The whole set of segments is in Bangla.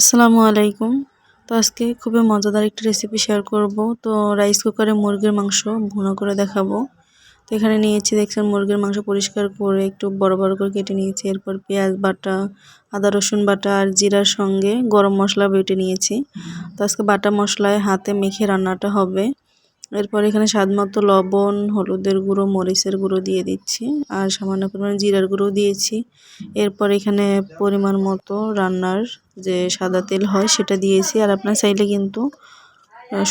আসসালামু আলাইকুম। তো আজকে খুবই মজাদার একটি রেসিপি শেয়ার করব। তো রাইস কুকারে মুরগির মাংস ভুনা করে দেখাবো। তো এখানে নিয়েছি দেখছেন মুরগির মাংস পরিষ্কার করে একটু বড় বড় করে কেটে নিয়েছি। এরপর পেঁয়াজ বাটা, আদা, রসুন বাটা আর জিরার সঙ্গে গরম মশলা বেটে নিয়েছি। তো আজকে বাটা মশলায় হাতে মেখে রান্নাটা হবে। এরপর এখানে স্বাদ মতো লবণ, হলুদের গুঁড়ো, মরিচের গুঁড়ো দিয়ে দিচ্ছি আর সামান্য পরিমাণ জিরার গুঁড়ো দিয়েছি। এরপর এখানে পরিমাণ মতো রান্নার যে সাদা তেল হয় সেটা দিয়েছি আর আপনার চাইলে কিন্তু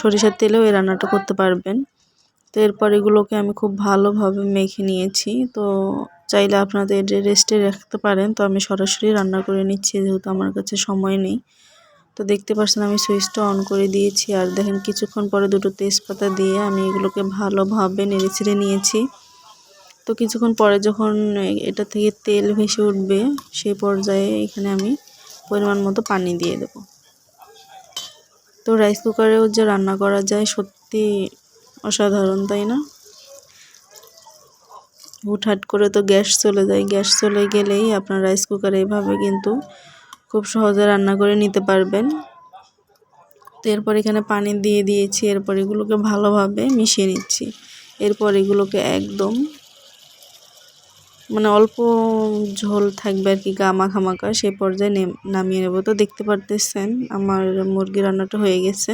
সরিষার তেলেও এই রান্নাটা করতে পারবেন। তো এরপর এগুলোকে আমি খুব ভালোভাবে মেখে নিয়েছি। তো চাইলে আপনাদের রেস্টে রাখতে পারেন। তো আমি সরাসরি রান্না করে নিচ্ছি যেহেতু আমার কাছে সময় নেই। তো দেখতে পাচ্ছেন আমি সুইচটা অন করে দিয়েছি। আর দেখেন কিছুক্ষণ পরে দুটো তেজপাতা দিয়ে আমি এগুলোকে ভালোভাবে নেড়ে ছেড়ে নিয়েছি। তো কিছুক্ষণ পরে যখন এটা থেকে তেল ভেসে উঠবে সেই পর্যায়ে এখানে আমি পরিমাণ মতো পানি দিয়ে দেব। তো রাইস কুকারেও যে রান্না করা যায় সত্যি অসাধারণ, তাই না? হুটহাট করে তো গ্যাস চলে যায়। গ্যাস চলে গেলেই আপনার রাইস কুকারে এভাবে কিন্তু খুব সহজে রান্না করে নিতে পারবেন। তো এরপর এখানে পানি দিয়ে দিয়েছি, এরপর এগুলোকে ভালোভাবে মিশিয়ে নিচ্ছি। এরপর এগুলোকে একদম মানে অল্প ঝোল থাকবে আর কি, গা মাখা মাখা সে পর্যায়ে নামিয়ে নেব। তো দেখতে পারতেছেন আমার মুরগি রান্নাটা হয়ে গেছে।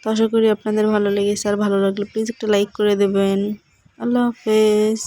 তো আশা করি আপনাদের ভালো লেগেছে। আর ভালো লাগলে প্লিজ একটা লাইক করে দেবেন। আল্লাহ হাফেজ।